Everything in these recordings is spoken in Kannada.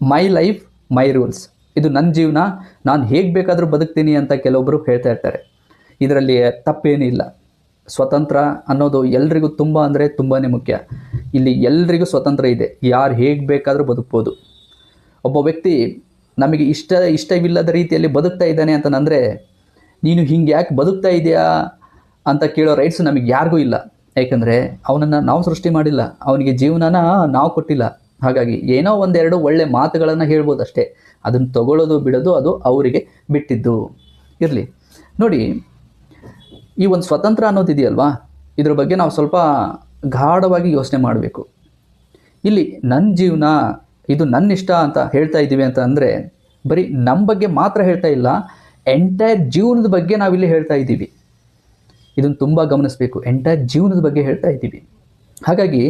ಮೈ ಲೈಫ್ ಮೈ ರೂಲ್ಸ್ ಇದು ನನ್ನ ಜೀವನ, ನಾನು ಹೇಗೆ ಬೇಕಾದರೂ ಬದುಕ್ತೀನಿ ಅಂತ ಕೆಲವೊಬ್ಬರು ಹೇಳ್ತಾ ಇರ್ತಾರೆ. ಇದರಲ್ಲಿ ತಪ್ಪೇನಿಲ್ಲ ಸ್ವತಂತ್ರ ಅನ್ನೋದು ಎಲ್ರಿಗೂ ತುಂಬ ಅಂದರೆ ತುಂಬಾ ಮುಖ್ಯ. ಇಲ್ಲಿ ಎಲ್ರಿಗೂ ಸ್ವತಂತ್ರ ಇದೆ. ಯಾರು ಹೇಗೆ ಬೇಕಾದರೂ ಬದುಕ್ಬೋದು. ಒಬ್ಬ ವ್ಯಕ್ತಿ ನಮಗೆ ಇಷ್ಟ, ಇಷ್ಟವಿಲ್ಲದ ರೀತಿಯಲ್ಲಿ ಬದುಕ್ತಾ ಇದ್ದಾನೆ ಅಂತಂದರೆ ನೀನು ಹಿಂಗೆ ಯಾಕೆ ಬದುಕ್ತಾ ಇದೆಯಾ ಅಂತ ಕೇಳೋ ರೈಟ್ಸ್ ನಮಗೆ ಯಾರಿಗೂ ಇಲ್ಲ. ಯಾಕಂದರೆ, ಅವನನ್ನು ನಾವು ಸೃಷ್ಟಿ ಮಾಡಿಲ್ಲ. ಅವನಿಗೆ ಜೀವನನ ನಾವು ಕೊಟ್ಟಿಲ್ಲ. ಹಾಗಾಗಿ ಏನೋ ಒಂದೆರಡು ಒಳ್ಳೆ ಮಾತುಗಳನ್ನು ಹೇಳ್ಬೋದು ಅಷ್ಟೇ ಅದನ್ನು ತಗೊಳ್ಳೋದು ಬಿಡೋದು ಅದು ಅವರಿಗೆ ಬಿಟ್ಟಿದ್ದು. ಇರಲಿ. ನೋಡಿ, ಈ ಒಂದು ಸ್ವತಂತ್ರ ಅನ್ನೋದಿದೆಯಲ್ವಾ ಇದ್ರ ಬಗ್ಗೆ ನಾವು ಸ್ವಲ್ಪ ಗಾಢವಾಗಿ ಯೋಚನೆ ಮಾಡಬೇಕು. ಇಲ್ಲಿ ನನ್ನ ಜೀವನ, ಇದು ನನ್ನ ಇಷ್ಟ ಅಂತ ಹೇಳ್ತಾ ಇದ್ದೀವಿ ಅಂತ ಅಂದರೆ, ಬರೀ ನಮ್ಮ ಬಗ್ಗೆ ಮಾತ್ರ ಹೇಳ್ತಾ ಇಲ್ಲ ಎಂಟೈರ್ ಜೀವನದ ಬಗ್ಗೆ ನಾವಿಲ್ಲಿ ಹೇಳ್ತಾ ಇದ್ದೀವಿ. ಇದನ್ನು ತುಂಬ ಗಮನಿಸಬೇಕು. ಎಂಟೈರ್ ಜೀವನದ ಬಗ್ಗೆ ಹೇಳ್ತಾ ಇದ್ದೀವಿ. ಹಾಗಾಗಿ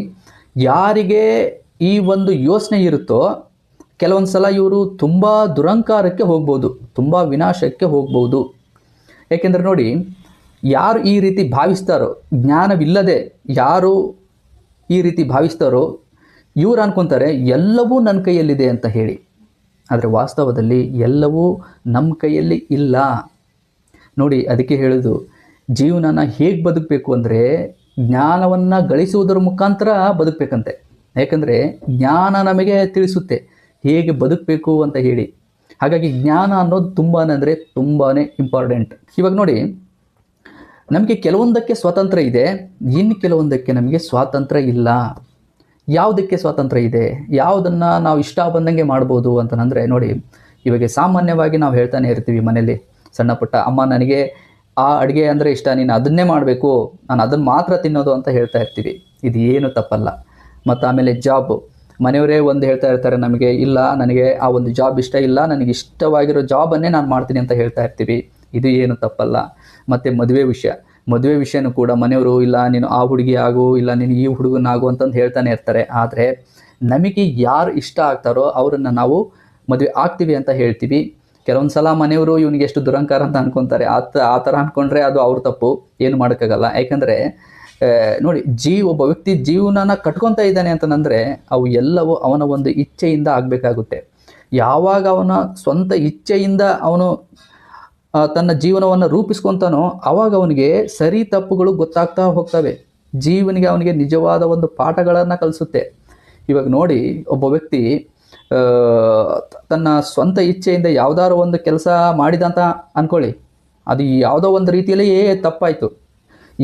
ಯಾರಿಗೆ ಈ ಒಂದು ಯೋಚನೆ ಇರುತ್ತೋ, ಕೆಲವೊಂದು ಸಲ ಇವರು ತುಂಬ ದುರಂಕಾರಕ್ಕೆ ಹೋಗ್ಬೋದು, ತುಂಬ ವಿನಾಶಕ್ಕೆ ಹೋಗ್ಬೋದು. ಏಕೆಂದರೆ ನೋಡಿ, ಯಾರು ಈ ರೀತಿ ಭಾವಿಸ್ತಾರೋ, ಜ್ಞಾನವಿಲ್ಲದೆ ಯಾರು ಈ ರೀತಿ ಭಾವಿಸ್ತಾರೋ, ಇವ್ರು ಅನ್ಕೊತಾರೆ, ಎಲ್ಲವೂ ನನ್ನ ಕೈಯಲ್ಲಿದೆ ಅಂತ ಹೇಳಿ. ಆದರೆ ವಾಸ್ತವದಲ್ಲಿ ಎಲ್ಲವೂ ನಮ್ಮ ಕೈಯಲ್ಲಿ ಇಲ್ಲ. ನೋಡಿ, ಅದಕ್ಕೆ ಹೇಳೋದು, ಜೀವನನ ಹೇಗೆ ಬದುಕಬೇಕು ಅಂದರೆ, ಜ್ಞಾನವನ್ನು ಗಳಿಸುವುದರ ಮುಖಾಂತರ ಬದುಕಬೇಕಂತೆ. ಯಾಕಂದರೆ ಜ್ಞಾನ ನಮಗೆ ತಿಳಿಸುತ್ತೆ. ಹೇಗೆ ಬದುಕಬೇಕು ಅಂತ ಹೇಳಿ. ಹಾಗಾಗಿ ಜ್ಞಾನ ಅನ್ನೋದು ತುಂಬಾ ಅಂದರೆ ತುಂಬಾ ಇಂಪಾರ್ಟೆಂಟ್ ಇವಾಗ ನೋಡಿ, ನಮಗೆ ಕೆಲವೊಂದಕ್ಕೆ ಸ್ವಾತಂತ್ರ್ಯ ಇದೆ, ಇನ್ನು ಕೆಲವೊಂದಕ್ಕೆ ನಮಗೆ ಸ್ವಾತಂತ್ರ್ಯ ಇಲ್ಲ. ಯಾವುದಕ್ಕೆ ಸ್ವಾತಂತ್ರ್ಯ ಇದೆ? ಯಾವುದನ್ನು ನಾವು ಇಷ್ಟ ಬಂದಂಗೆ ಮಾಡ್ಬೋದು ಅಂತಂದರೆ ನೋಡಿ, ಇವಾಗ ಸಾಮಾನ್ಯವಾಗಿ ನಾವು ಹೇಳ್ತಾನೆ ಇರ್ತೀವಿ ಮನೇಲಿ ಸಣ್ಣ ಪುಟ್ಟ, ಅಮ್ಮ, ನನಗೆ ಆ ಅಡುಗೆ ಅಂದರೆ ಇಷ್ಟ, ನೀನು ಅದನ್ನೇ ಮಾಡಬೇಕು, ನಾನು ಅದನ್ನು ಮಾತ್ರ ತಿನ್ನೋದು ಅಂತ ಹೇಳ್ತಾ ಇರ್ತೀವಿ. ಇದು ಏನು ತಪ್ಪಲ್ಲ. ಮತ್ತು ಆಮೇಲೆ ಜಾಬ್ ಮನೆಯವರೇ ಒಂದು ಹೇಳ್ತಾ ಇರ್ತಾರೆ, ನಮಗೆ ಇಲ್ಲ, ನನಗೆ ಆ ಒಂದು ಜಾಬ್ ಇಷ್ಟ ಇಲ್ಲ, ನನಗೆ ಇಷ್ಟವಾಗಿರೋ ಜಾಬನ್ನೇ ನಾನು ಮಾಡ್ತೀನಿ ಅಂತ ಹೇಳ್ತಾ ಇರ್ತೀವಿ. ಇದು ಏನು ತಪ್ಪಲ್ಲ. ಮತ್ತು ಮದುವೆ ವಿಷಯ. ಮದುವೆ ವಿಷಯನೂ ಕೂಡ ಮನೆಯವರು, ಇಲ್ಲ, ನೀನು ಆ ಹುಡುಗಿ ಆಗು, ಇಲ್ಲ, ನೀನು ಈ ಹುಡುಗನಾಗು ಅಂತಂದು ಹೇಳ್ತಾನೆ ಇರ್ತಾರೆ. ಆದರೆ ನಮಗೆ ಯಾರು ಇಷ್ಟ ಆಗ್ತಾರೋ ಅವರನ್ನು ನಾವು ಮದುವೆ ಆಗ್ತೀವಿ ಅಂತ ಹೇಳ್ತೀವಿ. ಕೆಲವೊಂದು ಸಲ ಮನೆಯವರು ಇವನಿಗೆ ಎಷ್ಟು ದುರಂಕಾರ ಅಂತ ಅನ್ಕೊತಾರೆ. ಆ ಆ ಥರ ಅಂದ್ಕೊಂಡ್ರೆ ಅದು ಅವ್ರ ತಪ್ಪು. ಏನು ಮಾಡೋಕ್ಕಾಗಲ್ಲ. ಯಾಕಂದರೆ ನೋಡಿ ಜೀ ಒಬ್ಬ ವ್ಯಕ್ತಿ ಜೀವನನ ಕಟ್ಕೊತಾ ಇದ್ದಾನೆ ಅಂತಂದರೆ ಅವು ಎಲ್ಲವೂ ಅವನ ಒಂದು ಇಚ್ಛೆಯಿಂದ ಆಗಬೇಕಾಗುತ್ತೆ. ಯಾವಾಗ ಅವನ ಸ್ವಂತ ಇಚ್ಛೆಯಿಂದ ಅವನು ತನ್ನ ಜೀವನವನ್ನು ರೂಪಿಸ್ಕೊತಾನೋ ಆವಾಗ ಅವನಿಗೆ ಸರಿ ತಪ್ಪುಗಳು ಗೊತ್ತಾಗ್ತಾ ಹೋಗ್ತವೆ. ಜೀವನಿಗೆ ಅವನಿಗೆ ನಿಜವಾದ ಒಂದು ಪಾಠಗಳನ್ನು ಕಲಿಸುತ್ತೆ. ಇವಾಗ ನೋಡಿ, ಒಬ್ಬ ವ್ಯಕ್ತಿ ತನ್ನ ಸ್ವಂತ ಇಚ್ಛೆಯಿಂದ ಯಾವುದಾದ್ರು ಒಂದು ಕೆಲಸ ಮಾಡಿದಂತ ಅಂದ್ಕೊಳ್ಳಿ ಅದು ಯಾವುದೋ ಒಂದು ರೀತಿಯಲ್ಲಿ ತಪ್ಪಾಯಿತು.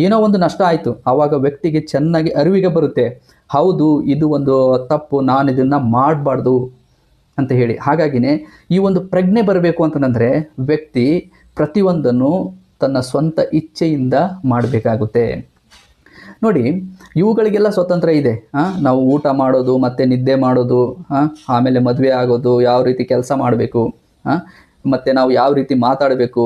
ಏನೋ ಒಂದು ನಷ್ಟ ಆಯಿತು. ಆವಾಗ ವ್ಯಕ್ತಿಗೆ ಚೆನ್ನಾಗಿ ಅರಿವಿಗೆ ಬರುತ್ತೆ. ಹೌದು, ಇದು ಒಂದು ತಪ್ಪು, ನಾನು ಇದನ್ನು ಮಾಡಬಾರ್ದು ಅಂತ ಹೇಳಿ. ಹಾಗಾಗಿನೇ ಈ ಒಂದು ಪ್ರಜ್ಞೆ ಬರಬೇಕು ಅಂತಂದರೆ ವ್ಯಕ್ತಿ ಪ್ರತಿಯೊಂದನ್ನು ತನ್ನ ಸ್ವಂತ ಇಚ್ಛೆಯಿಂದ ಮಾಡಬೇಕಾಗುತ್ತೆ. ನೋಡಿ, ಇವುಗಳಿಗೆಲ್ಲ ಸ್ವತಂತ್ರ ಇದೆ. ನಾವು ಊಟ ಮಾಡೋದು, ಮತ್ತು ನಿದ್ದೆ ಮಾಡೋದು ಆಮೇಲೆ ಮದುವೆ ಆಗೋದು, ಯಾವ ರೀತಿ ಕೆಲಸ ಮಾಡಬೇಕು ಮತ್ತು ನಾವು ಯಾವ ರೀತಿ ಮಾತಾಡಬೇಕು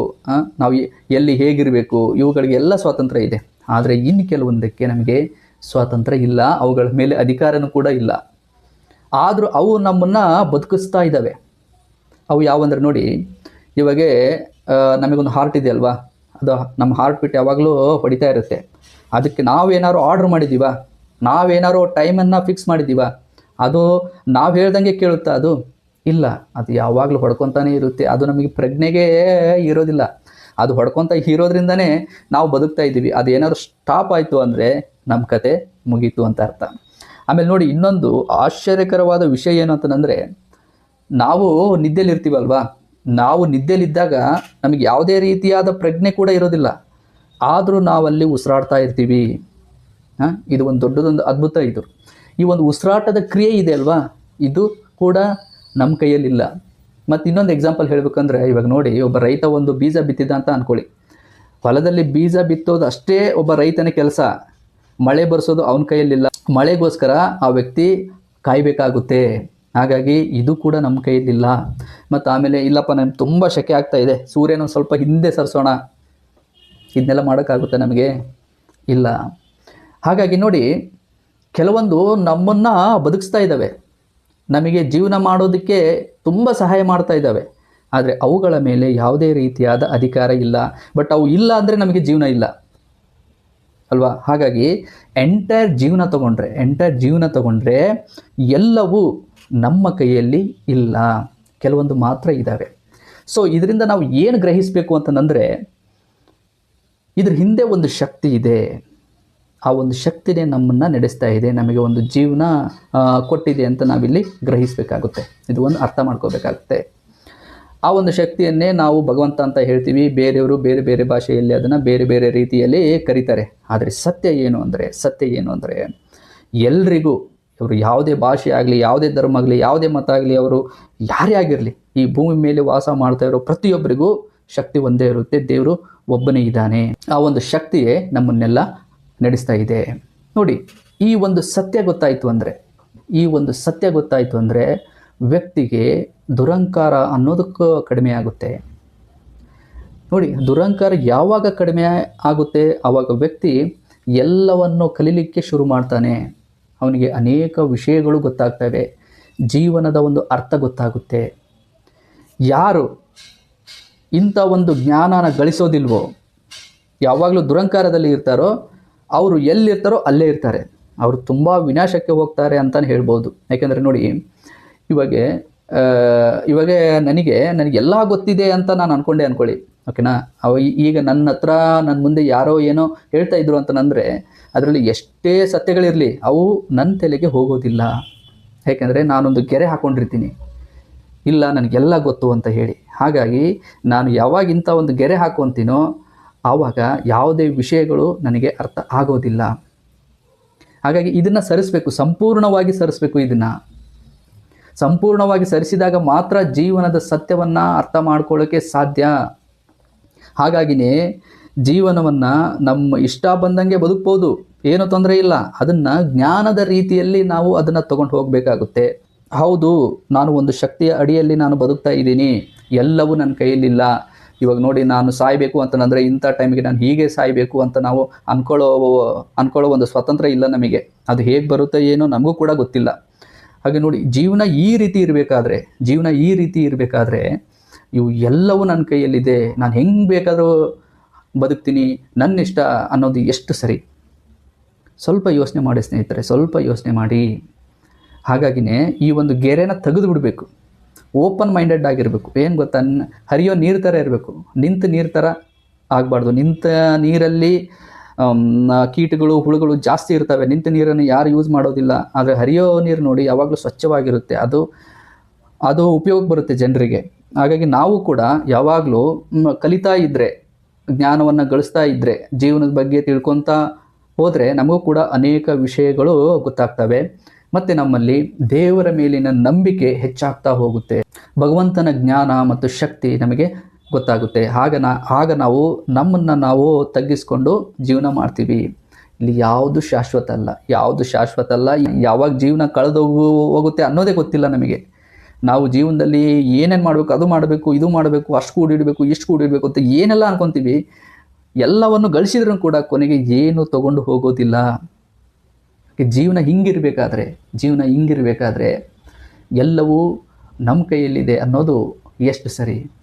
ನಾವು ಎಲ್ಲಿ ಹೇಗಿರಬೇಕು ಇವುಗಳಿಗೆಲ್ಲ ಸ್ವಾತಂತ್ರ್ಯ ಇದೆ. ಆದರೆ ಇನ್ನು ಕೆಲವೊಂದಕ್ಕೆ ನಮಗೆ ಸ್ವಾತಂತ್ರ್ಯ ಇಲ್ಲ, ಅವುಗಳ ಮೇಲೆ ಅಧಿಕಾರನೂ ಕೂಡ ಇಲ್ಲ. ಆದರೂ ಅವು ನಮ್ಮನ್ನು ಬದುಕಿಸ್ತಾ ಇದ್ದಾವೆ. ಅವು ಯಾವಂದ್ರೆ ನೋಡಿ, ಇವಾಗ ನಮಗೊಂದು ಹಾರ್ಟ್ ಇದೆ ಅಲ್ವಾ? ಅದು ನಮ್ಮ ಹಾರ್ಟ್ ಬಿಟ್ ಯಾವಾಗಲೂ ಹೊಡಿತಾ ಇರುತ್ತೆ. ಅದಕ್ಕೆ ನಾವೇನಾದ್ರು ಆರ್ಡ್ರ್ ಮಾಡಿದ್ದೀವ? ನಾವೇನಾದ್ರು ಟೈಮನ್ನು ಫಿಕ್ಸ್ ಮಾಡಿದ್ದೀವ? ಅದು ನಾವು ಹೇಳ್ದಂಗೆ ಕೇಳುತ್ತಾ ಅದು? ಇಲ್ಲ, ಅದು ಯಾವಾಗಲೂ ಹೊಡ್ಕೊತಾನೆ ಇರುತ್ತೆ. ಅದು ನಮಗೆ ಪ್ರಜ್ಞೆಗೆ ಇರೋದಿಲ್ಲ. ಅದು ಹೊಡ್ಕೊತ ಇರೋದ್ರಿಂದನೇ ನಾವು ಬದುಕ್ತಾ ಇದ್ದೀವಿ. ಅದು ಏನಾದರೂ ಸ್ಟಾಪ್ ಆಯಿತು ಅಂದರೆ ನಮ್ಮ ಕತೆ ಮುಗೀತು ಅಂತ ಅರ್ಥ. ಆಮೇಲೆ ನೋಡಿ, ಇನ್ನೊಂದು ಆಶ್ಚರ್ಯಕರವಾದ ವಿಷಯ ಏನು ಅಂತಂದರೆ, ನಾವು ನಿದ್ದೆಲಿರ್ತೀವಲ್ವಾ ನಾವು ನಿದ್ದೆಲಿದ್ದಾಗ ನಮಗೆ ಯಾವುದೇ ರೀತಿಯಾದ ಪ್ರಜ್ಞೆ ಕೂಡ ಇರೋದಿಲ್ಲ. ಆದರೂ ನಾವಲ್ಲಿ ಉಸಿರಾಡ್ತಾ ಇರ್ತೀವಿ. ಹಾಂ, ಇದು ಒಂದು ದೊಡ್ಡದೊಂದು ಅದ್ಭುತ ಇದು. ಈ ಒಂದು ಉಸಿರಾಟದ ಕ್ರಿಯೆ ಇದೆ ಅಲ್ವಾ? ಇದು ಕೂಡ ನಮ್ಮ ಕೈಯಲ್ಲಿಲ್ಲ. ಮತ್ತು ಇನ್ನೊಂದು ಎಕ್ಸಾಂಪಲ್ ಹೇಳಬೇಕಂದ್ರೆ, ಇವಾಗ ನೋಡಿ, ಒಬ್ಬ ರೈತ ಒಂದು ಬೀಜ ಬಿತ್ತಿದ ಅಂತ ಅಂದ್ಕೊಳ್ಳಿ ಹೊಲದಲ್ಲಿ ಬೀಜ ಬಿತ್ತೋದು ಅಷ್ಟೇ ಒಬ್ಬ ರೈತನ ಕೆಲಸ. ಮಳೆ ಬರೆಸೋದು ಅವನ ಕೈಯಲ್ಲಿಲ್ಲ. ಮಳೆಗೋಸ್ಕರ ಆ ವ್ಯಕ್ತಿ ಕಾಯಬೇಕಾಗುತ್ತೆ. ಹಾಗಾಗಿ ಇದು ಕೂಡ ನಮ್ಮ ಕೈಯಲ್ಲಿಲ್ಲ. ಮತ್ತು ಆಮೇಲೆ, ಇಲ್ಲಪ್ಪ ನಮ್ಗೆ ತುಂಬ ಶೆಕೆ ಆಗ್ತಾ ಇದೆ. ಸೂರ್ಯನ ಸ್ವಲ್ಪ ಹಿಂದೆ ಸರಿಸೋಣ. ಇದನ್ನೆಲ್ಲ ಮಾಡೋಕ್ಕಾಗುತ್ತೆ ನಮಗೆ? ಇಲ್ಲ. ಹಾಗಾಗಿ ನೋಡಿ, ಕೆಲವೊಂದು ನಮ್ಮನ್ನು ಬದುಕಿಸ್ತಾ ಇದ್ದಾವೆ ನಮಗೆ ಜೀವನ ಮಾಡೋದಕ್ಕೆ ತುಂಬ ಸಹಾಯ ಮಾಡ್ತಾ ಇದ್ದಾವೆ. ಆದರೆ ಅವುಗಳ ಮೇಲೆ ಯಾವುದೇ ರೀತಿಯಾದ ಅಧಿಕಾರ ಇಲ್ಲ. ಬಟ್ ಅವು ಇಲ್ಲ ಅಂದರೆ ನಮಗೆ ಜೀವನ ಇಲ್ಲ. ಅಲ್ವಾ? ಹಾಗಾಗಿ ಎಂಟೈರ್ ಜೀವನ ತಗೊಂಡ್ರೆ, ಎಂಟೈರ್ ಜೀವನ ತಗೊಂಡ್ರೆ ಎಲ್ಲವೂ ನಮ್ಮ ಕೈಯಲ್ಲಿ ಇಲ್ಲ. ಕೆಲವೊಂದು ಮಾತ್ರ ಇದ್ದಾವೆ ಸೊ ಇದರಿಂದ ನಾವು ಏನು ಗ್ರಹಿಸಬೇಕು ಅಂತಂದರೆ, ಇದ್ರ ಹಿಂದೆ ಒಂದು ಶಕ್ತಿ ಇದೆ. ಆ ಒಂದು ಶಕ್ತಿನೇ ನಮ್ಮನ್ನು ನಡೆಸ್ತಾ ಇದೆ, ನಮಗೆ ಒಂದು ಜೀವನ ಕೊಟ್ಟಿದೆ ಅಂತ ನಾವಿಲ್ಲಿ ಗ್ರಹಿಸಬೇಕಾಗುತ್ತೆ. ಇದು ಒಂದು ಅರ್ಥ ಮಾಡ್ಕೋಬೇಕಾಗುತ್ತೆ. ಆ ಒಂದು ಶಕ್ತಿಯನ್ನೇ ನಾವು ಭಗವಂತ ಅಂತ ಹೇಳ್ತೀವಿ. ಬೇರೆಯವರು ಬೇರೆ ಬೇರೆ ಭಾಷೆಯಲ್ಲಿ ಅದನ್ನು ಬೇರೆ ಬೇರೆ ರೀತಿಯಲ್ಲಿ ಕರೀತಾರೆ. ಆದರೆ ಸತ್ಯ ಏನು ಅಂದರೆ, ಸತ್ಯ ಏನು ಅಂದರೆ, ಎಲ್ರಿಗೂ, ಇವರು ಯಾವುದೇ ಭಾಷೆ ಆಗಲಿ, ಯಾವುದೇ ಧರ್ಮ ಆಗಲಿ, ಯಾವುದೇ ಮತ ಆಗಲಿ, ಅವರು ಯಾರೇ ಆಗಿರಲಿ, ಈ ಭೂಮಿ ಮೇಲೆ ವಾಸ ಮಾಡ್ತಾ ಇರೋ ಪ್ರತಿಯೊಬ್ಬರಿಗೂ ಶಕ್ತಿ ಒಂದೇ ಇರುತ್ತೆ. ದೇವರು ಒಬ್ಬನೇ ಇದ್ದಾನೆ. ಆ ಒಂದು ಶಕ್ತಿಯೇ ನಮ್ಮನ್ನೆಲ್ಲ ನಡೆಸ್ತಾ ಇದೆ. ನೋಡಿ, ಈ ಒಂದು ಸತ್ಯ ಗೊತ್ತಾಯಿತು ಅಂದರೆ, ಈ ಒಂದು ಸತ್ಯ ಗೊತ್ತಾಯಿತು ಅಂದರೆ ವ್ಯಕ್ತಿಗೆ ದುರಂಕಾರ ಅನ್ನೋದಕ್ಕೂ ಕಡಿಮೆ ಆಗುತ್ತೆ. ನೋಡಿ, ದುರಂಕಾರ ಯಾವಾಗ ಕಡಿಮೆ ಆಗುತ್ತೆ? ಆವಾಗ ವ್ಯಕ್ತಿ ಎಲ್ಲವನ್ನು ಕಲೀಲಿಕ್ಕೆ ಶುರು ಮಾಡ್ತಾನೆ. ಅವನಿಗೆ ಅನೇಕ ವಿಷಯಗಳು ಗೊತ್ತಾಗ್ತವೆ. ಜೀವನದ ಒಂದು ಅರ್ಥ ಗೊತ್ತಾಗುತ್ತೆ. ಯಾರು ಇಂಥ ಒಂದು ಜ್ಞಾನನ ಗಳಿಸೋದಿಲ್ವೋ, ಯಾವಾಗಲೂ ದುರಂಕಾರದಲ್ಲಿ ಇರ್ತಾರೋ ಅವರು ಎಲ್ಲಿರ್ತಾರೋ ಅಲ್ಲೇ ಇರ್ತಾರೆ. ಅವರು ತುಂಬ ವಿನಾಶಕ್ಕೆ ಹೋಗ್ತಾರೆ ಅಂತಲೇ ಹೇಳ್ಬೋದು. ಯಾಕೆಂದರೆ ನೋಡಿ, ಇವಾಗ ಇವಾಗ ನನಗೆ, ನನಗೆಲ್ಲ ಗೊತ್ತಿದೆ ಅಂತ ನಾನು ಅಂದ್ಕೊಂಡೆ ಅಂದ್ಕೊಳ್ಳಿ ಓಕೆನಾ? ಅವ ಈಗ ನನ್ನ ಹತ್ರ ನನ್ನ ಮುಂದೆ ಯಾರೋ ಏನೋ ಹೇಳ್ತಾ ಇದ್ರು ಅಂತಂದರೆ, ಅದರಲ್ಲಿ ಎಷ್ಟೇ ಸತ್ಯಗಳಿರಲಿ, ಅವು ನನ್ನ ತಲೆಗೆ ಹೋಗೋದಿಲ್ಲ. ಯಾಕೆಂದರೆ ನಾನೊಂದು ಗೆರೆ ಹಾಕ್ಕೊಂಡಿರ್ತೀನಿ ಇಲ್ಲ, ನನಗೆಲ್ಲ ಗೊತ್ತು ಅಂತ ಹೇಳಿ. ಹಾಗಾಗಿ, ನಾನು ಯಾವಾಗ ಇಂಥ ಒಂದು ಗೆರೆ ಹಾಕ್ಕೊತೀನೋ ಆವಾಗ ಯಾವುದೇ ವಿಷಯಗಳು ನನಗೆ ಅರ್ಥ ಆಗೋದಿಲ್ಲ. ಹಾಗಾಗಿ ಇದನ್ನು ಸರಿಸಬೇಕು, ಸಂಪೂರ್ಣವಾಗಿ ಸರಿಸಬೇಕು ಇದನ್ನು. ಸಂಪೂರ್ಣವಾಗಿ ಸರಿಸಿದಾಗ ಮಾತ್ರ ಜೀವನದ ಸತ್ಯವನ್ನು ಅರ್ಥ ಮಾಡ್ಕೊಳ್ಳೋಕ್ಕೆ ಸಾಧ್ಯ. ಹಾಗಾಗಿನೇ ಜೀವನವನ್ನು ನಮ್ಮ ಇಷ್ಟ ಬಂದಂಗೆ ಬದುಕ್ಬೋದು, ಏನು ತೊಂದರೆ ಇಲ್ಲ. ಅದನ್ನು ಜ್ಞಾನದ ರೀತಿಯಲ್ಲಿ ನಾವು ಅದನ್ನು ತಗೊಂಡು ಹೋಗಬೇಕಾಗುತ್ತೆ. ಹೌದು, ನಾನು ಒಂದು ಶಕ್ತಿಯ ಅಡಿಯಲ್ಲಿ ನಾನು ಬದುಕ್ತಾ ಇದ್ದೀನಿ. ಎಲ್ಲವೂ ನನ್ನ ಕೈಯಲ್ಲಿಲ್ಲ. ಇವಾಗ ನೋಡಿ ನಾನು ಸಾಯಬೇಕು ಅಂತಂದರೆ ಇಂಥ ಟೈಮಿಗೆ ನಾನು ಹೀಗೆ ಸಾಯಬೇಕು ಅಂತ ನಾವು ಅನ್ಕೊಳ್ಳೋ ಅನ್ಕೊಳ್ಳೋ ಒಂದು ಸ್ವತಂತ್ರ ಇಲ್ಲ ನಮಗೆ. ಅದು ಹೇಗೆ ಬರುತ್ತೆ ಏನೋ ನಮಗೂ ಕೂಡ ಗೊತ್ತಿಲ್ಲ. ಹಾಗೆ ನೋಡಿ, ಜೀವನ ಈ ರೀತಿ ಇರಬೇಕಾದ್ರೆ, ಜೀವನ ಈ ರೀತಿ ಇರಬೇಕಾದ್ರೆ ಇವು ಎಲ್ಲವೂ ನನ್ನ ಕೈಯಲ್ಲಿದೆ, ನಾನು ಹೆಂಗೆ ಬೇಕಾದರೂ ಬದುಕ್ತೀನಿ ನನ್ನ ಇಷ್ಟ ಅನ್ನೋದು ಎಷ್ಟು ಸರಿ? ಸ್ವಲ್ಪ ಯೋಚನೆ ಮಾಡಿ ಸ್ನೇಹಿತರೆ, ಸ್ವಲ್ಪ ಯೋಚನೆ ಮಾಡಿ. ಹಾಗಾಗಿನೇ ಈ ಒಂದು ಗೆರೆನ ತೆಗೆದು ಬಿಡಬೇಕು ಓಪನ್ ಮೈಂಡೆಡ್ ಆಗಿರಬೇಕು. ಏನು ಗೊತ್ತಾ? ಹರಿಯೋ ನೀರು ಥರ ಇರಬೇಕು. ನಿಂತ ನೀರು ಥರ ಆಗಬಾರ್ದು. ನಿಂತ ನೀರಲ್ಲಿ ಕೀಟಗಳು, ಹುಳುಗಳು ಜಾಸ್ತಿ ಇರ್ತವೆ. ನಿಂತ ನೀರನ್ನು ಯಾರು ಯೂಸ್ ಮಾಡೋದಿಲ್ಲ. ಆದರೆ ಹರಿಯೋ ನೀರು ನೋಡಿ ಯಾವಾಗಲೂ ಸ್ವಚ್ಛವಾಗಿರುತ್ತೆ. ಅದು ಅದು ಉಪಯೋಗಕ್ಕೆ ಬರುತ್ತೆ ಜನರಿಗೆ. ಹಾಗಾಗಿ ನಾವು ಕೂಡ ಯಾವಾಗಲೂ ಕಲಿತಾ ಇದ್ದರೆ ಜ್ಞಾನವನ್ನು ಗಳಿಸ್ತಾ ಇದ್ದರೆ ಜೀವನದ ಬಗ್ಗೆ ತಿಳ್ಕೊತಾ ಹೋದರೆ ನಮಗೂ ಕೂಡ ಅನೇಕ ವಿಷಯಗಳು ಗೊತ್ತಾಗ್ತವೆ. ಮತ್ತು ನಮ್ಮಲ್ಲಿ ದೇವರ ಮೇಲಿನ ನಂಬಿಕೆ ಹೆಚ್ಚಾಗ್ತಾ ಹೋಗುತ್ತೆ. ಭಗವಂತನ ಜ್ಞಾನ ಮತ್ತು ಶಕ್ತಿ ನಮಗೆ ಗೊತ್ತಾಗುತ್ತೆ. ಆಗ ನಾ, ಆಗ ನಾವು ನಮ್ಮನ್ನು ನಾವು ತಗ್ಗಿಸ್ಕೊಂಡು ಜೀವನ ಮಾಡ್ತೀವಿ. ಇಲ್ಲಿ ಯಾವುದು ಶಾಶ್ವತ ಅಲ್ಲ. ಯಾವುದು ಶಾಶ್ವತ ಅಲ್ಲ? ಯಾವಾಗ ಜೀವನ ಕಳೆದು ಹೋಗುತ್ತೆ ಅನ್ನೋದೇ ಗೊತ್ತಿಲ್ಲ ನಮಗೆ. ನಾವು ಜೀವನದಲ್ಲಿ ಏನೇನು ಮಾಡಬೇಕು, ಅದು ಮಾಡಬೇಕು, ಇದು ಮಾಡಬೇಕು, ಅಷ್ಟು ಕೂಡಿಡಬೇಕು ಇಷ್ಟು ಕೂಡಿಡಬೇಕು ಅಂತ ಏನೆಲ್ಲ ಅನ್ಕೊತೀವಿ, ಎಲ್ಲವನ್ನು ಗಳಿಸಿದ್ರೂ ಕೂಡ ಕೊನೆಗೆ ಏನು ತಗೊಂಡು ಹೋಗೋದಿಲ್ಲ. ಜೀವನ ಹಿಂಗಿರಬೇಕಾದ್ರೆ ಜೀವನ ಹಿಂಗಿರಬೇಕಾದ್ರೆ ಎಲ್ಲವೂ ನಮ್ಮ ಕೈಯಲ್ಲಿದೆ ಅನ್ನೋದು ಎಷ್ಟು ಸರಿ?